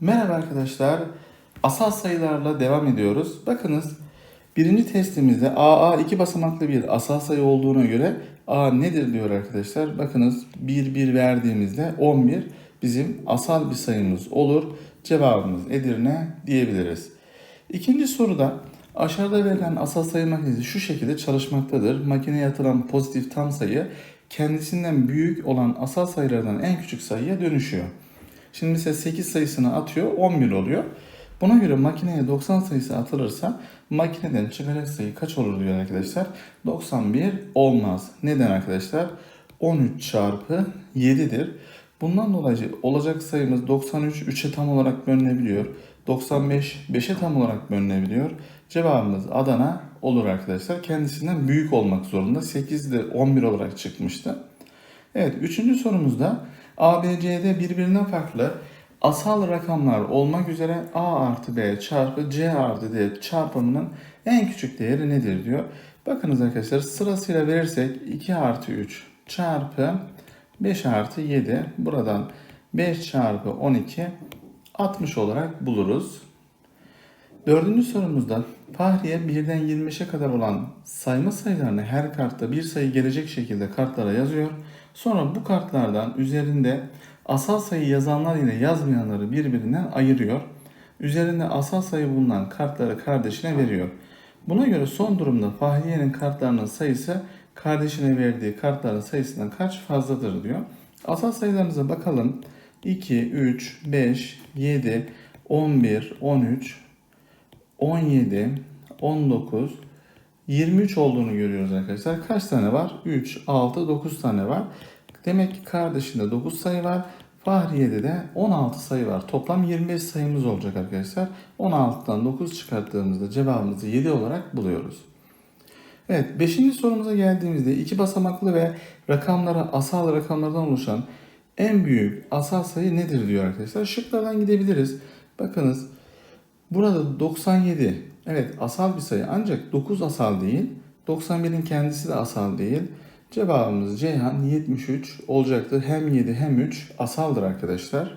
Merhaba arkadaşlar. Asal sayılarla devam ediyoruz. Bakınız birinci testimizde AA iki basamaklı bir asal sayı olduğuna göre A nedir diyor arkadaşlar. Bakınız 1 1 verdiğimizde 11 bizim asal bir sayımız olur. Cevabımız Edirne diyebiliriz. İkinci soruda aşağıda verilen asal sayı makinesi şu şekilde çalışmaktadır. Makineye atılan pozitif tam sayı kendisinden büyük olan asal sayılardan en küçük sayıya dönüşüyor. Şimdi mesela 8 sayısını atıyor 11 oluyor. Buna göre makineye 90 sayısı atılırsa makineden çıkacak sayı kaç olur diyor arkadaşlar. 91 olmaz. Neden arkadaşlar? 13 çarpı 7'dir. Bundan dolayı olacak sayımız 93 3'e tam olarak bölünebiliyor. 95 5'e tam olarak bölünebiliyor. Cevabımız Adana olur arkadaşlar. Kendisinden büyük olmak zorunda. 8 de 11 olarak çıkmıştı. Evet, üçüncü sorumuzda ABC'de birbirinden farklı asal rakamlar olmak üzere A artı B çarpı C artı D çarpımının en küçük değeri nedir diyor. Bakınız arkadaşlar sırasıyla verirsek 2 artı 3 çarpı 5 artı 7 buradan 5 çarpı 12 60 olarak buluruz. Dördüncü sorumuzda Fahriye 1'den 25'e kadar olan sayma sayılarını her kartta bir sayı gelecek şekilde kartlara yazıyor. Sonra bu kartlardan üzerinde asal sayı yazanlar ile yazmayanları birbirinden ayırıyor. Üzerinde asal sayı bulunan kartları kardeşine veriyor. Buna göre son durumda Fahriye'nin kartlarının sayısı kardeşine verdiği kartların sayısından kaç fazladır diyor. Asal sayılarımıza bakalım. 2, 3, 5, 7, 11, 13, 17, 19, 23 olduğunu görüyoruz arkadaşlar. Kaç tane var? 3, 6, 9 tane var. Demek ki kardeşinde 9 sayı var. Fahriye'de de 16 sayı var. Toplam 25 sayımız olacak arkadaşlar. 16'dan 9 çıkarttığımızda cevabımızı 7 olarak buluyoruz. Evet 5. sorumuza geldiğimizde iki basamaklı ve rakamlara asal rakamlardan oluşan en büyük asal sayı nedir diyor arkadaşlar. Şıklardan gidebiliriz. Bakınız burada 97 evet asal bir sayı ancak 9 asal değil. 91'in kendisi de asal değil. Cevabımız Ceyhan 73 olacaktır. Hem 7 hem 3 asaldır arkadaşlar.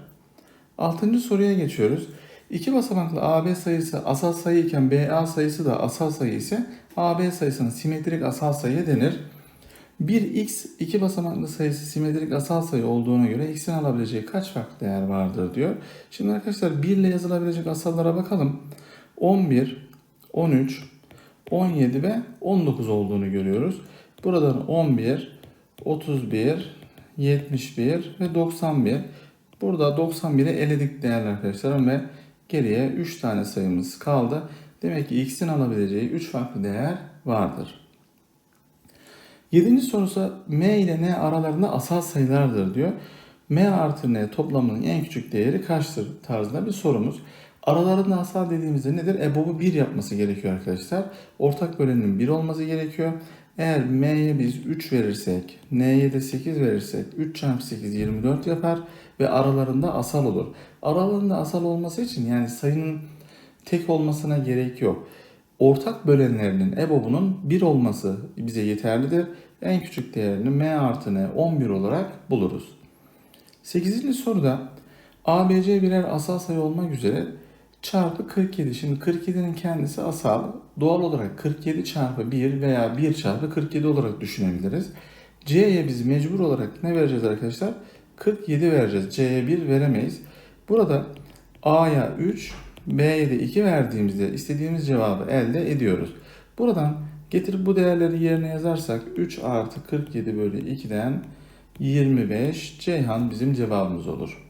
Altıncı soruya geçiyoruz. İki basamaklı AB sayısı asal sayı iken BA sayısı da asal sayı ise AB sayısına simetrik asal sayı denir. 1x iki basamaklı sayısı simetrik asal sayı olduğuna göre x'in alabileceği kaç farklı değer vardır diyor. Şimdi arkadaşlar 1 ile yazılabilecek asallara bakalım. 11, 13, 17 ve 19 olduğunu görüyoruz. Buradan 11, 31, 71 ve 91. Burada 91'i eledik değerli arkadaşlarım ve geriye 3 tane sayımız kaldı. Demek ki x'in alabileceği 3 farklı değer vardır. Yedinci sorusu m ile n aralarında asal sayılardır diyor. m artı n toplamının en küçük değeri kaçtır tarzında bir sorumuz. Aralarında asal dediğimizde nedir? EBOB'u 1 yapması gerekiyor arkadaşlar. Ortak bölenin 1 olması gerekiyor. Eğer m'ye biz 3 verirsek, n'ye de 8 verirsek 3 çarpı 8 24 yapar ve aralarında asal olur. Aralarında asal olması için yani sayının tek olmasına gerek yok. Ortak bölenlerinin EBOB'unun 1 olması bize yeterlidir. En küçük değerini m artı n 11 olarak buluruz. 8. soruda ABC birer asal sayı olmak üzere çarpı 47. Şimdi 47'nin kendisi asal. Doğal olarak 47 çarpı 1 veya 1 çarpı 47 olarak düşünebiliriz. C'ye biz mecbur olarak ne vereceğiz arkadaşlar? 47 vereceğiz. C'ye 1 veremeyiz. Burada A'ya 3, B'ye de 2 verdiğimizde istediğimiz cevabı elde ediyoruz. Buradan getirip bu değerleri yerine yazarsak 3 artı 47 bölü 2'den 25 Ceyhan bizim cevabımız olur.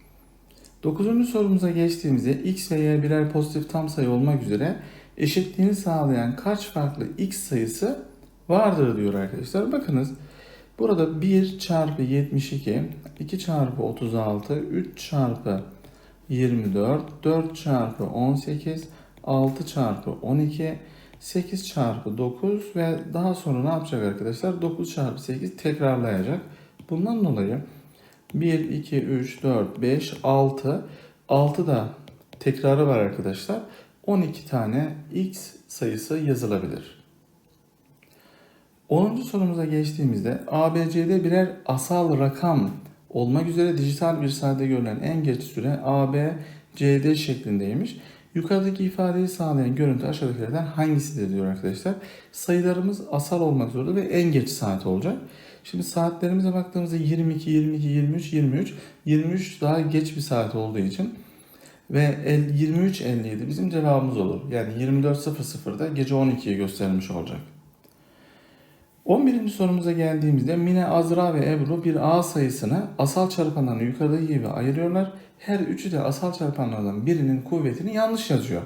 Dokuzuncu sorumuza geçtiğimizde x ve y birer pozitif tam sayı olmak üzere eşitliğini sağlayan kaç farklı x sayısı vardır diyor arkadaşlar. Bakınız burada 1 çarpı 72, 2 çarpı 36, 3 çarpı 24, 4 çarpı 18, 6 çarpı 12, 8 çarpı 9 ve daha sonra ne yapacak arkadaşlar? 9 çarpı 8 tekrarlayacak. Bundan dolayı 1, 2, 3, 4, 5, 6. 6 da tekrarı var arkadaşlar. 12 tane x sayısı yazılabilir. 10. sorumuza geçtiğimizde ABC'de birer asal rakam olmak üzere dijital bir sayede görülen en geç süre AB CD şeklindeymiş. Yukarıdaki ifadeyi sağlayan görüntü aşağıdakilerden hangisidir diyor arkadaşlar. Sayılarımız asal olmak zorunda ve en geç saat olacak. Şimdi saatlerimize baktığımızda 22, 22, 23, 23. 23 daha geç bir saat olduğu için ve el 23.57 bizim cevabımız olur. Yani 24.00'da gece 12'yi göstermiş olacak. 11. sorumuza geldiğimizde Mine, Azra ve Ebru bir A sayısını asal çarpanlarına yukarıdaki gibi ayırıyorlar. Her üçü de asal çarpanlardan birinin kuvvetini yanlış yazıyor.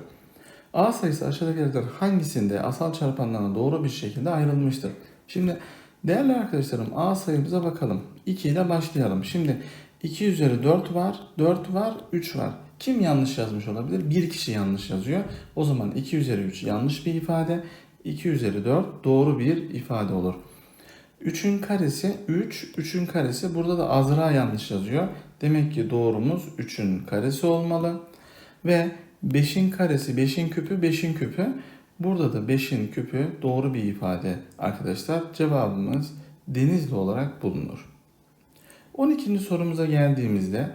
A sayısı aşağıdakilerden hangisinde asal çarpanlarına doğru bir şekilde ayrılmıştır? Şimdi değerli arkadaşlarım A sayımıza bakalım. 2 ile başlayalım. Şimdi 2 üzeri 4 var, 4 var, 3 var. Kim yanlış yazmış olabilir? Bir kişi yanlış yazıyor. O zaman 2 üzeri 3 yanlış bir ifade. 2 üzeri 4 doğru bir ifade olur. 3'ün karesi 3, 3'ün karesi burada da Azra yanlış yazıyor. Demek ki doğrumuz 3'ün karesi olmalı. Ve 5'in karesi 5'in küpü 5'in küpü. Burada da 5'in küpü doğru bir ifade arkadaşlar. Cevabımız Denizli olarak bulunur. 12. sorumuza geldiğimizde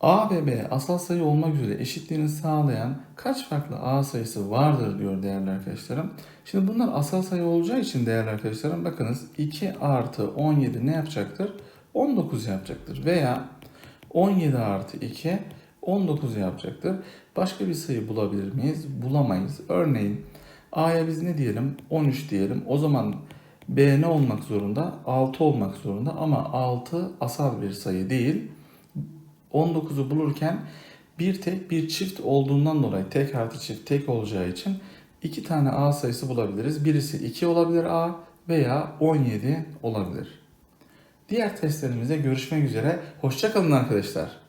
A ve B asal sayı olmak üzere eşitliğini sağlayan kaç farklı A sayısı vardır diyor değerli arkadaşlarım. Şimdi bunlar asal sayı olacağı için değerli arkadaşlarım bakınız 2 artı 17 ne yapacaktır? 19 yapacaktır. Veya 17 artı 2 19 yapacaktır. Başka bir sayı bulabilir miyiz? Bulamayız. Örneğin A'ya biz ne diyelim? 13 diyelim. O zaman B ne olmak zorunda? 6 olmak zorunda ama 6 asal bir sayı değil. 19'u bulurken bir tek bir çift olduğundan dolayı tek artı çift tek olacağı için iki tane A sayısı bulabiliriz. Birisi 2 olabilir A veya 17 olabilir. Diğer testlerimizde görüşmek üzere. Hoşçakalın arkadaşlar.